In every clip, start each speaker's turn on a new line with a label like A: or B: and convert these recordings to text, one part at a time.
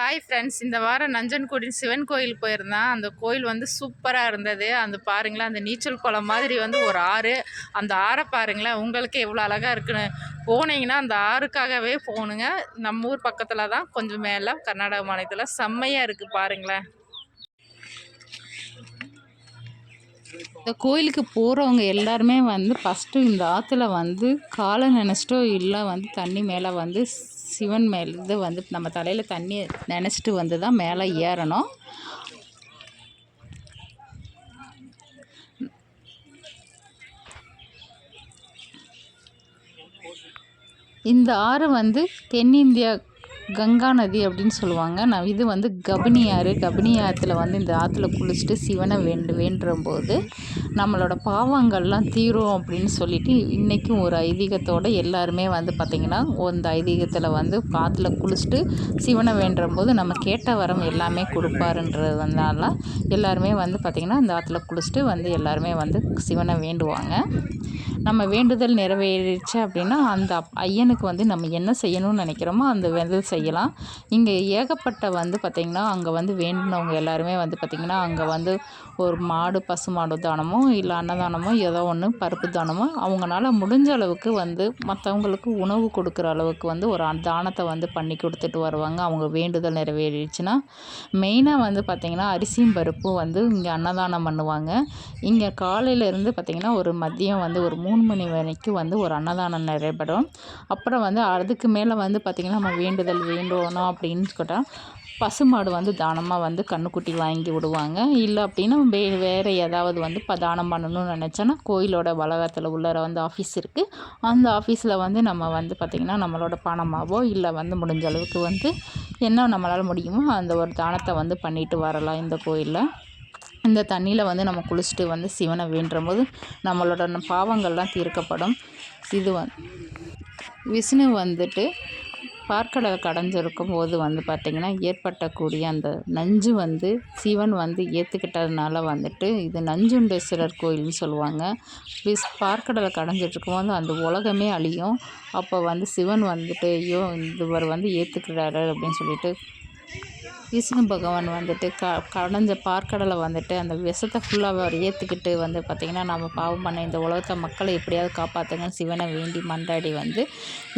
A: Hi friends இந்த வாரம் நஞ்சன்கூடி சிவன் கோயில் போயிருந்தேன். அந்த கோயில் வந்து சூப்பராக இருந்தது. அந்த பாருங்களேன் அந்த நீச்சல் குளம் மாதிரி வந்து ஒரு ஆறு. அந்த ஆறை பாருங்களேன் உங்களுக்கு எவ்வளோ அழகாக இருக்குன்னு. போனீங்கன்னா அந்த ஆறுக்காகவே போகணுங்க. நம்ம ஊர் பக்கத்தில் தான் கொஞ்சம் மேலே கர்நாடக மாநிலத்தில் செம்மையாக இருக்குது பாருங்களேன்.
B: இந்த கோயிலுக்கு போகிறவங்க எல்லாருமே வந்து ஃபஸ்ட்டு இந்த ஆற்றுல வந்து காலை நினச்சிட்டோ இல்லை வந்து தண்ணி மேலே வந்து சிவன் மேலே வந்து நம்ம தலையில் தண்ணி நினச்சிட்டு வந்து தான் மேலே ஏறணும். இந்த ஆறு வந்து தென்னிந்தியா கங்கா நதி அப்படின்னு சொல்லுவாங்க. நான் இது வந்து கபினி ஆறு கபினி ஆற்றுல வந்து இந்த ஆற்றுல குளிச்சுட்டு சிவனை வேண்டு வேண்டும்போது நம்மளோட பாவங்கள்லாம் தீரும் அப்படின்னு சொல்லிட்டு இன்றைக்கும் ஒரு ஐதீகத்தோடு எல்லாருமே வந்து பார்த்திங்கன்னா அந்த ஐதீகத்தில் வந்து ஆற்றுல குளிச்சுட்டு சிவனை வேண்டும் போது நம்ம கேட்ட வரம் எல்லாமே கொடுப்பாருன்றதுனால எல்லாருமே வந்து பார்த்திங்கன்னா இந்த ஆற்றுல குளிச்சுட்டு வந்து எல்லாருமே வந்து சிவனை வேண்டுவாங்க. நம்ம வேண்டுதல் நிறைவேறிச்சு அப்படின்னா அந்த ஐயனுக்கு வந்து நம்ம என்ன செய்யணும்னு நினைக்கிறோமோ அந்த வந்து செய்யலாம். இங்கே ஏகப்பட்ட வந்து பார்த்திங்கன்னா அங்கே வந்து வேண்டினவங்க எல்லாருமே வந்து பார்த்திங்கன்னா அங்கே வந்து ஒரு மாடு பசு மாடு தானமோ இல்லை அன்னதானமோ ஏதோ ஒன்று பருப்பு தானமோ அவங்களால முடிஞ்ச அளவுக்கு வந்து மற்றவங்களுக்கு உணவு கொடுக்குற அளவுக்கு வந்து ஒரு தானத்தை வந்து பண்ணி கொடுத்துட்டு வருவாங்க. அவங்க வேண்டுதல் நிறைவேறிடுச்சுன்னா மெயினாக வந்து பார்த்திங்கன்னா அரிசியும் பருப்பும் வந்து இங்கே அன்னதானம் பண்ணுவாங்க. இங்கே காலையிலேருந்து பார்த்திங்கன்னா ஒரு மதியம் வந்து ஒரு மூணு மணி வரைக்கும் வந்து ஒரு அன்னதானம் நிறைவேறும் அப்புறம் வந்து அதுக்கு மேலே வந்து பார்த்திங்கன்னா நம்ம வேண்டுதல் வேண்டணும் அப்படின்னு கேட்டால் பசுமாடு வந்து தானமாக வந்து கன்றுக்குட்டி வாங்கி விடுவாங்க. இல்லை அப்படின்னா வே வேறு ஏதாவது வந்து இப்போ தானம் பண்ணணும்னு நினச்சோன்னா கோயிலோட வளாகத்தில் உள்ளார வந்து ஆஃபீஸ் இருக்குது அந்த ஆஃபீஸில் வந்து நம்ம வந்து பார்த்திங்கன்னா நம்மளோட பணமாவோ இல்லை வந்து முடிஞ்ச அளவுக்கு வந்து என்ன நம்மளால் முடியுமோ அந்த ஒரு தானத்தை வந்து பண்ணிட்டு வரலாம் இந்த கோயிலில். இந்த தண்ணியில் வந்து நம்ம குளிச்சுட்டு வந்து சிவனை வேண்டும் போது நம்மளோட பாவங்கள்லாம் தீர்க்கப்படும். இது வந் விஷ்ணு வந்துட்டு பாற்கடல் கடைஞ்சிருக்கும் போது வந்து பார்த்திங்கன்னா ஏற்பட்டக்கூடிய அந்த நஞ்சு வந்து சிவன் வந்து ஏற்றுக்கிட்டதுனால வந்துட்டு இது நஞ்சுண்டேஸ்வரர் கோயில்னு சொல்லுவாங்க. விஸ் பார்க்கடலை கடைஞ்சிட்ருக்கும் போது அந்த உலகமே அழியும். அப்போ வந்து சிவன் வந்துட்டு ஐயோ இவர் வந்து ஏற்றுக்கிறாரு அப்படின்னு சொல்லிட்டு விஷ்ணு பகவான் வந்துட்டு க கடைஞ்ச பார்க்கடலை வந்துட்டு அந்த விஷத்தை ஃபுல்லாக அவர் ஏற்றுக்கிட்டு வந்து பார்த்திங்கன்னா நம்ம பாவம் பண்ண இந்த உலகத்தை மக்களை எப்படியாவது காப்பாற்றுங்கன்னு சிவனை வேண்டி மன்றாடி வந்து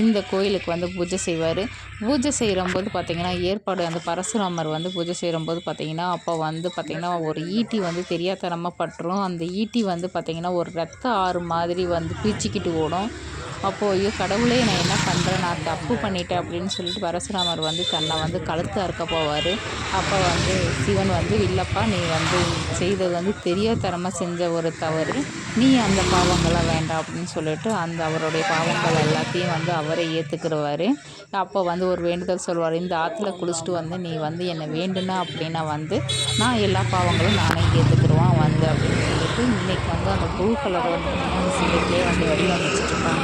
B: இந்த கோயிலுக்கு வந்து பூஜை செய்வார். பூஜை செய்கிறம்போது பார்த்திங்கன்னா ஏற்பாடு அந்த பரசுராமர் வந்து பூஜை செய்கிறம்போது பார்த்திங்கன்னா அப்போ வந்து பார்த்திங்கன்னா ஒரு ஈட்டி வந்து தெரியாதனமாக பட்டுரும். அந்த ஈட்டி வந்து பார்த்திங்கன்னா ஒரு ரத்த ஆறு மாதிரி வந்து பீச்சிக்கிட்டு ஓடும். அப்போது ஐயோ கடவுளே நான் என்ன பண்ணுறேன் நான் தப்பு பண்ணிட்டேன் அப்படின்னு சொல்லிட்டு பரசுராமர் வந்து தன்னை வந்து கழுத்து அறுக்க போவார். அப்போ வந்து சிவன் வந்து இல்லைப்பா நீ வந்து செய்தது வந்து தெரியாதனமாக செஞ்ச ஒரு தவறு. நீ அந்த பாவங்களை வேண்டாம் அப்படின்னு சொல்லிட்டு அந்த அவருடைய பாவங்கள் எல்லாத்தையும் வந்து அவரே ஏற்றுக்கிறவார் அப்போ வந்து ஒரு வேண்டுதல் சொல்வார் இந்த ஆற்றுல குளிச்சுட்டு வந்து நீ வந்து என்னை வேண்டுனா அப்படின்னா வந்து நான் எல்லா பாவங்களும் நானே ஏற்றுக்கிடுவான் வந்து அப்படின்னு சொல்லிட்டு இன்றைக்கி வந்து அந்த ப்ளூ கலர் வந்து சிலைக்கிலே வந்து வடிவமைச்சிட்ருக்காங்க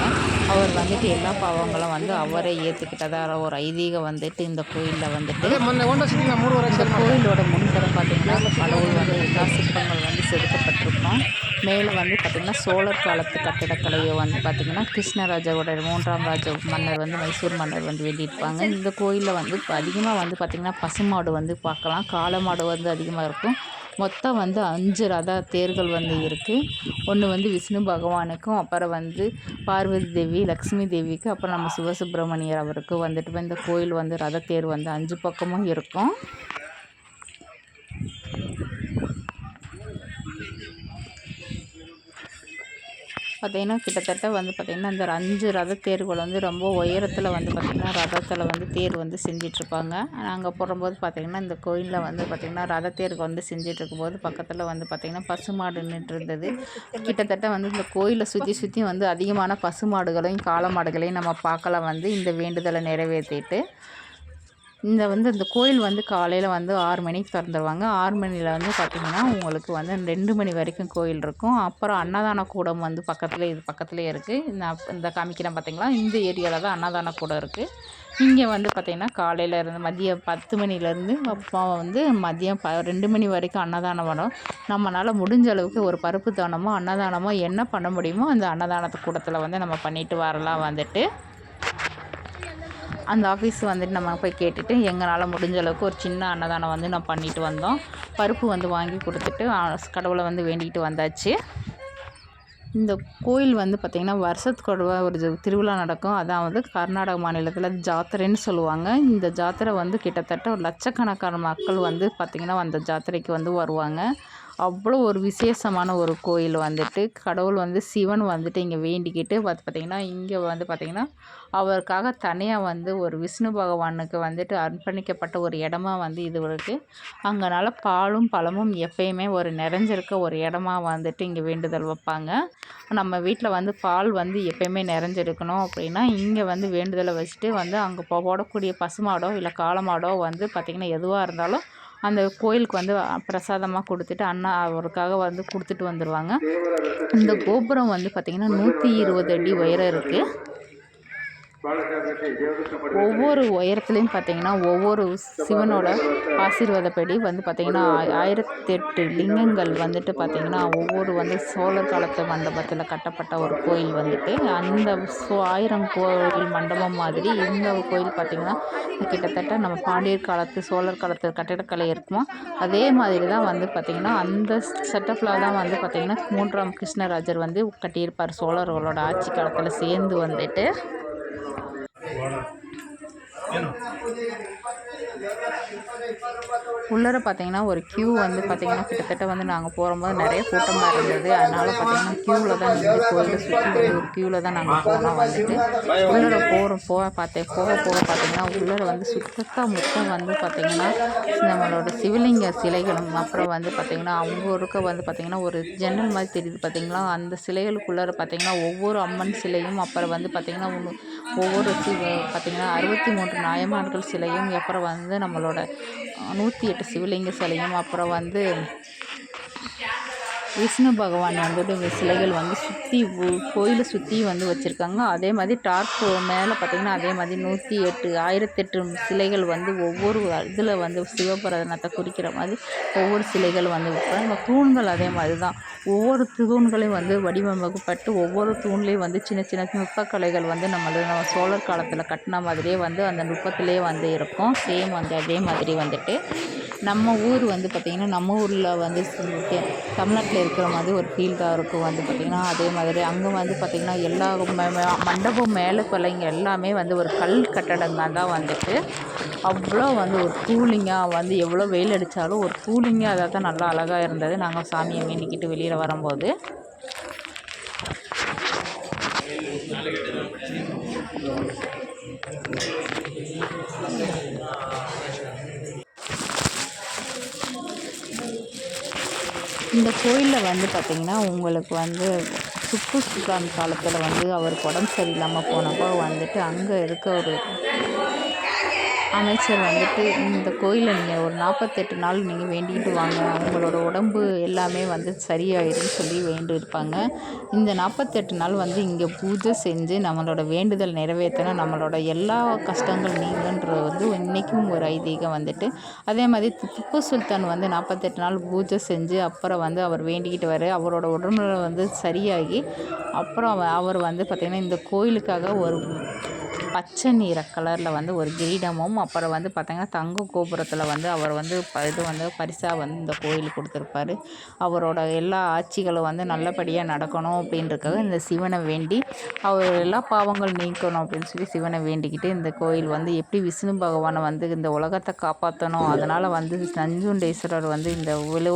B: அவர் வந்துட்டு எல்லா பாவங்களும் வந்து அவரே ஏற்றுக்கிட்டதா ஒரு ஐதீகம் வந்துட்டு இந்த கோயிலில் வந்துட்டு இந்த கோயிலோட முன்புறம் பார்த்திங்கன்னா கடவுள் வந்து எல்லா சிற்பங்கள் வந்து செதுக்கப்பட்டிருக்கும். மேலே வந்து பார்த்திங்கன்னா சோழர் காலத்து கட்டிடக்கலையை வந்து பார்த்திங்கன்னா கிருஷ்ணராஜாவோட மூன்றாம் ராஜ மன்னர் வந்து மைசூர் மன்னர் வந்து வேண்டியிருப்பாங்க இந்த கோயிலில் வந்து அதிகமாக வந்து பார்த்திங்கன்னா பசுமாடு வந்து பார்க்கலாம். காளை மாடு வந்து அதிகமாக இருக்கும். மொத்தம் வந்து அஞ்சு ரத தேர்கள் வந்து இருக்குது ஒன்று வந்து விஷ்ணு பகவானுக்கும் அப்புறம் வந்து பார்வதி தேவி லக்ஷ்மி தேவிக்கு அப்புறம் நம்ம சிவசுப்பிரமணியர் அவருக்கு வந்துட்டு இந்த கோயில் வந்து ரத தேர் வந்து அஞ்சு பக்கமும் இருக்கும். பார்த்திங்கன்னா கிட்டத்தட்ட வந்து பார்த்திங்கன்னா அந்த அஞ்சு ரத தேர்கள் வந்து ரொம்ப உயரத்தில் வந்து பார்த்திங்கன்னா ரதத்தில் வந்து தேர் வந்து செஞ்சிட்ருப்பாங்க. நாங்கள் போகும்போது பார்த்திங்கன்னா இந்த கோயிலில் வந்து பார்த்திங்கன்னா ரத தேருக்கு வந்து செஞ்சிட்ருக்கும்போது பக்கத்தில் வந்து பார்த்திங்கன்னா பசுமாடு நின்றுருந்தது கிட்டத்தட்ட வந்து இந்த கோயிலை சுற்றி சுற்றி வந்து அதிகமான பசுமாடுகளையும் காளை மாடுகளையும் நம்ம பார்க்கலாம் வந்து இந்த வேண்டுதலை நிறைவேற்றிட்டு இந்த வந்து இந்த கோயில் வந்து காலையில் வந்து ஆறு மணிக்கு திறந்துருவாங்க. ஆறு மணியில் வந்து பார்த்திங்கன்னா உங்களுக்கு வந்து ரெண்டு மணி வரைக்கும் கோயில் இருக்கும். அப்புறம் அன்னதான கூடம் வந்து பக்கத்தில் இது பக்கத்துலேயே இருக்குது இந்த இந்த காமிக்கிறேன் பார்த்திங்களா இந்த ஏரியாவில் தான் அன்னதான கூடம் இருக்குது இங்கே வந்து பார்த்திங்கன்னா காலையில் இருந்து மதியம் பத்து மணிலேருந்து அப்போ வந்து மதியம் ப ரெண்டு மணி வரைக்கும் அன்னதானம் வரும். நம்மளால் முடிஞ்ச அளவுக்கு ஒரு பருப்பு தானமோ அன்னதானமோ என்ன பண்ண முடியுமோ அந்த அன்னதானத்து கூடத்தில் வந்து நம்ம பண்ணிட்டு வரலாம் வந்துட்டு. அந்த ஆஃபீஸ் வந்துட்டு நம்ம போய் கேட்டுட்டு எங்களால் முடிஞ்ச அளவுக்கு ஒரு சின்ன அன்னதானம் வந்து நான் பண்ணிட்டு வந்தோம். பருப்பு வந்து வாங்கி கொடுத்துட்டு கடவுளை வந்து வேண்டிகிட்டு வந்தாச்சு. இந்த கோயில் வந்து பார்த்திங்கன்னா வருஷத்துக்கு ஒரு ஒரு திருவிழா நடக்கும். அதாவது கர்நாடக மாநிலத்தில் ஜாத்திரைன்னு சொல்லுவாங்க. இந்த ஜாத்திரை வந்து கிட்டத்தட்ட ஒரு லட்சக்கணக்கான மக்கள் வந்து பார்த்திங்கன்னா அந்த ஜாத்திரைக்கு வந்து வருவாங்க. அவ்வளோ ஒரு விசேஷமான ஒரு கோயில் வந்துட்டு. கடவுள் வந்து சிவன் வந்துட்டு இங்கே வேண்டிக்கிட்டு பார்த்து பார்த்திங்கன்னா இங்கே வந்து பார்த்திங்கன்னா அவருக்காக தனியாக வந்து ஒரு விஷ்ணு பகவானுக்கு வந்துட்டு அர்ப்பணிக்கப்பட்ட ஒரு இடமா வந்து இது இருக்குது அங்கனால் பாலும் பழமும் எப்பயுமே ஒரு நிறைஞ்சிருக்க ஒரு இடமா வந்துட்டு இங்கே வேண்டுதல் வைப்பாங்க. நம்ம வீட்டில் வந்து பால் வந்து எப்பயுமே நிறைஞ்சிருக்கணும் அப்படின்னா இங்கே வந்து வேண்டுதலை வச்சுட்டு வந்து அங்கே போ- போடக்கூடிய பசுமாடோ இல்லை காளமாடோ வந்து பார்த்திங்கன்னா எதுவாக இருந்தாலும் அந்த கோயிலுக்கு வந்து பிரசாதமாக கொடுத்துட்டு அண்ணா அவருக்காக வந்து கொடுத்துட்டு வந்துடுவாங்க இந்த கோபுரம் வந்து பார்த்திங்கன்னா நூற்றி இருபது அடி உயரம் இருக்குது ஒவ்வொரு உயரத்துலையும் பார்த்தீங்கன்னா ஒவ்வொரு சிவனோட ஆசீர்வாதப்படி வந்து பார்த்திங்கன்னா ஆயிரத்தி எட்டு லிங்கங்கள் வந்துட்டு பார்த்திங்கன்னா ஒவ்வொரு வந்து சோழர் காலத்து மண்டபத்தில் கட்டப்பட்ட ஒரு கோயில் வந்துட்டு அந்த சோ ஆயிரம் கோயில் மண்டபம் மாதிரி இந்த கோயில் பார்த்திங்கன்னா கிட்டத்தட்ட நம்ம பாண்டியர் காலத்து சோழர் காலத்து கட்டிடக்கலை இருக்குமோ? அதே மாதிரி தான் வந்து பார்த்திங்கன்னா அந்த செட்டப்பில் தான் வந்து பார்த்திங்கன்னா மூன்றாம் கிருஷ்ணராஜர் வந்து கட்டியிருப்பார் சோழர்களோட ஆட்சி காலத்தில் சேர்ந்து வந்துட்டு. Guarda. Bueno. உள்ளர பார்த்தீங்கன்னா ஒரு க்யூ வந்து பார்த்தீங்கன்னா கிட்டத்தட்ட வந்து நாங்கள் போகும்போது நிறைய கூட்டமாக இருந்தது. அதனால் பார்த்தீங்கன்னா க்யூவில் தான் நின்று கோயிலை சுற்றி வந்து ஒரு க்யூவில் தான் நாங்கள் போனோம் வந்துட்டு. உள்ளர போகிறோம் போக பார்த்தேன் போக போக பார்த்தீங்கன்னா உள்ளர வந்து சுத்தத்தாக மொத்தம் வந்து பார்த்தீங்கன்னா நம்மளோட சிவலிங்க சிலைகளும் அப்புறம் வந்து பார்த்தீங்கன்னா அவங்க இருக்க வந்து பார்த்தீங்கன்னா ஒரு ஜன்னல் மாதிரி தெரியுது பார்த்தீங்களா அந்த சிலைகளுக்குள்ளார பார்த்தீங்கன்னா ஒவ்வொரு அம்மன் சிலையும் அப்புறம் வந்து பார்த்தீங்கன்னா ஒன்று ஒவ்வொரு சிவ பார்த்தீங்கன்னா அறுபத்தி மூன்று நாயமான்கள் சிலையும் அப்புறம் வந்து நம்மளோட நூற்றி எட்டு சிவலிங்க சிலையும் அப்புறம் வந்து விஷ்ணு பகவான் வந்துட்டு இந்த சிலைகள் வந்து சுற்றி கோயிலை சுற்றி வந்து வச்சுருக்காங்க. அதே மாதிரி டார்க் மேலே பார்த்திங்கன்னா அதே மாதிரி நூற்றி எட்டு ஆயிரத்தெட்டு சிலைகள் வந்து ஒவ்வொரு இதில் வந்து சிவபரதனத்தை குறிக்கிற மாதிரி ஒவ்வொரு சிலைகள் வந்து வைப்பாங்க தூண்கள் அதே மாதிரி தான் ஒவ்வொரு தூண்களையும் வந்து வடிவமைக்கப்பட்டு ஒவ்வொரு தூண்லேயும் வந்து சின்ன சின்ன நுட்பக்கலைகள் வந்து நம்மளது நம்ம சோழர் காலத்தில் கட்டின மாதிரியே வந்து அந்த நுட்பத்திலே வந்து இருக்கும். சேம் வந்து அதே மாதிரி வந்துட்டு நம்ம ஊர் வந்து பார்த்திங்கன்னா நம்ம ஊரில் வந்து தமிழ்நாட்டில் இருக்கிற மாதிரி ஒரு ஃபீல் தான் இருக்கும் வந்து பார்த்திங்கன்னா அதே மாதிரி. அங்கே வந்து பார்த்திங்கன்னா எல்லா மண்டபம் மேலே கொலைங்க எல்லாமே வந்து ஒரு கல் கட்டடங்க தான் வந்துட்டு. அவ்வளோ வந்து ஒரு கூலிங்காக வந்து எவ்வளோ வெயில் அடித்தாலும் ஒரு கூலிங்காக அதை தான் நல்லா அழகாக இருந்தது. நாங்கள் சாமியை வேண்டிக்கிட்டு வெளியில் வரும்போது. இந்த கோயிலில் வந்து பார்த்திங்கன்னா உங்களுக்கு வந்து திப்பு சுல்தான் காலத்தில் வந்து அவருக்கு உடம்பு சரியில்லாமல் போனப்போ வந்துட்டு அங்கே இருக்க ஒரு அமைச்சர் வந்துட்டு இந்த கோயிலை நீங்கள் ஒரு நாற்பத்தெட்டு நாள் நீங்கள் வேண்டிக்கிட்டு வாங்க. உங்களோட உடம்பு எல்லாமே வந்து சரியாயிடும்னு சொல்லி வேண்டியிருப்பாங்க. இந்த நாற்பத்தெட்டு நாள் வந்து இங்கே பூஜை செஞ்சு நம்மளோட வேண்டுதல் நிறைவேற்றணும் நம்மளோட எல்லா கஷ்டங்கள் நீங்கன்றது வந்து இன்றைக்கும் ஒரு ஐதீகம் வந்துட்டு. அதே மாதிரி திப்பு சுல்தான் வந்து நாற்பத்தெட்டு நாள் பூஜை செஞ்சு அப்புறம் வந்து அவர் வேண்டிக்கிட்டு வர அவரோட உடம்புல வந்து சரியாகி அப்புறம் அவ- அவர் வந்து பார்த்திங்கன்னா இந்த கோயிலுக்காக ஒரு பச்சை நிற கலரில் வந்து ஒரு கிரீடமும் அப்புறம் வந்து பார்த்திங்கன்னா தங்க கோபுரத்தில் வந்து அவர் வந்து ப இது வந்து பரிசாக வந்து இந்த கோயில் கொடுத்துருப்பாரு. அவரோட எல்லா ஆட்சிகளும் வந்து நல்லபடியாக நடக்கணும் அப்படின்றக்காக இந்த சிவனை வேண்டி அவர் எல்லா பாவங்கள் நீக்கணும் அப்படின்னு சொல்லி சிவனை வேண்டிக்கிட்டு இந்த கோயில் வந்து எப்படி விஷ்ணு பகவானை வந்து இந்த உலகத்தை காப்பாற்றணும் அதனால் வந்து நஞ்சுண்டேஸ்வரர் வந்து இந்த விழு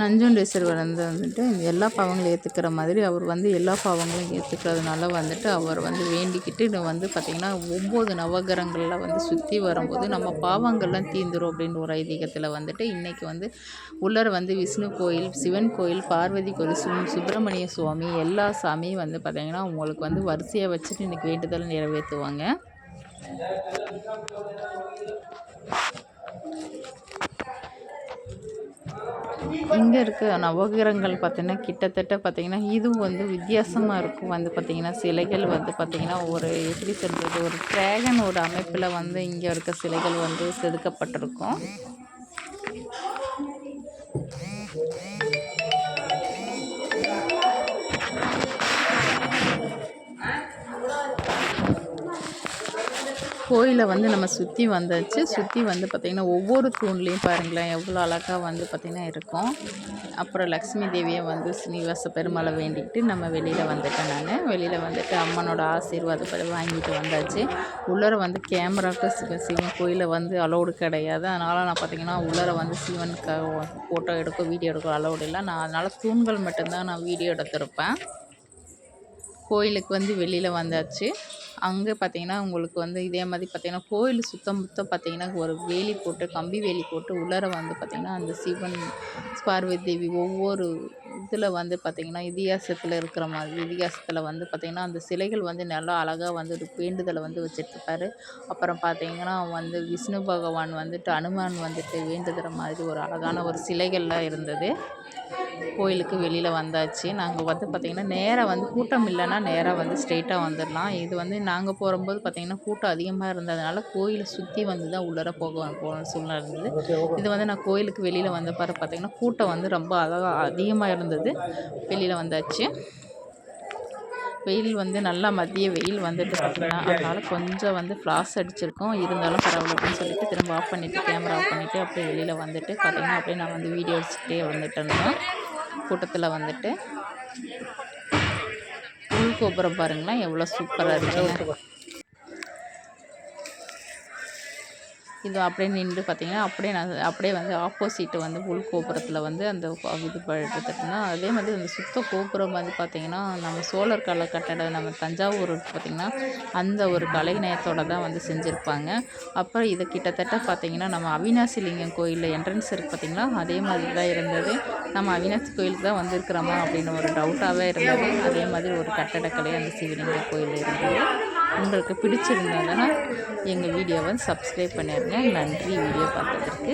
B: நஞ்சுண்டேஸ்வரர் வந்து வந்துட்டு எல்லா பாவங்களும் ஏற்றுக்கிற மாதிரி அவர் வந்து எல்லா பாவங்களும் ஏற்றுக்கிறதுனால வந்துட்டு அவர் வந்து வேண்டிக்கிட்டு இது வந்து பார்த்திங்கன்னா ஒம்பது நவகிரகங்களில் வந்து சுற்றி வரும்போது நம்ம பாவங்கள்லாம் தீந்துரும் அப்படின்னு ஒரு ஐதீகத்தில் வந்துட்டு இன்றைக்கி வந்து உள்ளர வந்து விஷ்ணு கோயில் சிவன் கோயில் பார்வதி கோயில் சு சுப்பிரமணிய சுவாமி எல்லா சாமியும் வந்து பார்த்திங்கன்னா உங்களுக்கு வந்து வரிசையாக வச்சுட்டு இன்றைக்கி வேண்டுதல் நிறைவேற்றுவாங்க. இங்கே இருக்க நவகிரகங்கள் பார்த்திங்கன்னா கிட்டத்தட்ட பார்த்திங்கன்னா இதுவும் வந்து வித்தியாசமாக இருக்கும். வந்து பார்த்திங்கன்னா சிலைகள் வந்து பார்த்திங்கன்னா ஒரு எப்படி சொல்கிறது ஒரு ட்ராகன் ஒரு அமைப்பில் வந்து இங்கே இருக்க சிலைகள் வந்து செதுக்கப்பட்டிருக்கும். கோயிலை வந்து நம்ம சுற்றி வந்தாச்சு. சுற்றி வந்து பார்த்திங்கன்னா ஒவ்வொரு தூண்லேயும் பாருங்களேன் எவ்வளோ அழகாக வந்து பார்த்திங்கன்னா இருக்கும். அப்புறம் லக்ஷ்மி தேவியை வந்து ஸ்ரீனிவாச பெருமாளை வேண்டிக்கிட்டு நம்ம வெளியில் வந்துட்டேன் நான். வெளியில் வந்துட்டு அம்மனோட ஆசீர்வாதப்படி வாங்கிட்டு வந்தாச்சு. உள்ளர வந்து கேமராவுக்கு சிவன் சிவன் கோயிலில் வந்து அலௌடு கிடையாது. அதனால் நான் பார்த்திங்கன்னா உள்ளர வந்து சிவனுக்காக ஃபோட்டோ எடுக்க வீடியோ எடுக்க அலௌடு இல்லை. நான் அதனால் தூண்கள் மட்டும்தான் நான் வீடியோ எடுத்திருப்பேன். கோயிலுக்கு வந்து வெளியில் வந்தாச்சு. அங்கே பார்த்தீங்கன்னா உங்களுக்கு வந்து இதே மாதிரி பார்த்தீங்கன்னா கோயில் சுத்தம் முத்தம் பார்த்தீங்கன்னா ஒரு வேலி போட்டு கம்பி வேலி போட்டு உள்ளார வந்து பார்த்தீங்கன்னா அந்த சிவன் பார்வதி தேவி ஒவ்வொரு இதில் வந்து பார்த்திங்கன்னா இதிகாசத்தில் இருக்கிற மாதிரி இதிகாசத்தில் வந்து பார்த்திங்கன்னா அந்த சிலைகள் வந்து நல்லா அழகாக வந்து ஒரு வேண்டுதலை வந்து வச்சிட்ருப்பாரு அப்புறம் பார்த்தீங்கன்னா வந்து விஷ்ணு பகவான் வந்துட்டு அனுமான் வந்துட்டு வேண்டுதல் மாதிரி ஒரு அழகான ஒரு சிலைகள்லாம் இருந்தது. கோயிலுக்கு வெளியில் வந்தாச்சு. நாங்கள் வந்து பார்த்திங்கன்னா நேராக வந்து கூட்டம் இல்லைன்னா நேராக வந்து ஸ்ட்ரெயிட்டாக வந்துடலாம் இது வந்து நாங்கள் போகும்போது பார்த்திங்கன்னா கூட்டம் அதிகமாக இருந்ததுனால கோயிலை சுற்றி வந்து தான் உள்ளார போக போகிற சூழ்நிலை இருந்தது. இது வந்து நான் கோயிலுக்கு வெளியில் வந்த பிறகு பார்த்திங்கன்னா கூட்டம் வந்து ரொம்ப அழகாக அதிகமாக இருந்தது. வெளியில் வந்தாச்சு. வெயில் வந்து நல்லா மதிய வெயில் வந்துட்டு பார்த்திங்கன்னா அதனால் கொஞ்சம் வந்து ஃப்ளாஸ் அடிச்சிருக்கோம். இருந்தாலும் பரவாயில்ல அப்படின்னு சொல்லிட்டு திரும்ப ஆஃப் பண்ணிவிட்டு கேமரா ஆஃப் பண்ணிவிட்டு அப்படியே வெளியில் வந்துட்டு பார்த்திங்கன்னா அப்படியே நான் வந்து வீடியோ எடுத்துகிட்டே வந்துட்டு இருந்தோம் கூட்டத்தில் வந்துட்டு. உள் கோபுரம் பாருங்களேன் எவ்வளோ சூப்பராக இருக்குங்க இது அப்படியே நின்று பார்த்தீங்கன்னா அப்படியே நான் அப்படியே வந்து ஆப்போசிட் வந்து உள் கோபுரத்தில் வந்து அந்த இது எடுத்துட்டோம்னா அதே மாதிரி அந்த சுத்த கோபுரம் வந்து பார்த்திங்கன்னா நம்ம சோழர் கால கட்டடம் நம்ம தஞ்சாவூர் பார்த்திங்கன்னா அந்த ஒரு கலைநயத்தோடு தான் வந்து செஞ்சுருப்பாங்க. அப்புறம் இது கிட்டத்தட்ட பார்த்திங்கன்னா நம்ம அவினாசி லிங்கம் கோயிலில் என்ட்ரன்ஸ் இருக்குது பார்த்திங்களா அதே மாதிரி தான் இருந்தது. நம்ம அவினாசி கோயிலுக்கு தான் வந்திருக்கிறோமா அப்படின்னு ஒரு டவுட்டாகவே இருந்தது. அதே மாதிரி ஒரு கட்டடக்கலை அந்த சிவலிங்க கோயில் இருந்தது. உங்களுக்கு பிடிச்சிருந்ததுன்னா எங்கள் வீடியோவை சப்ஸ்கிரைப் பண்ணிடுங்க நன்றி. வீடியோ பார்த்ததற்கு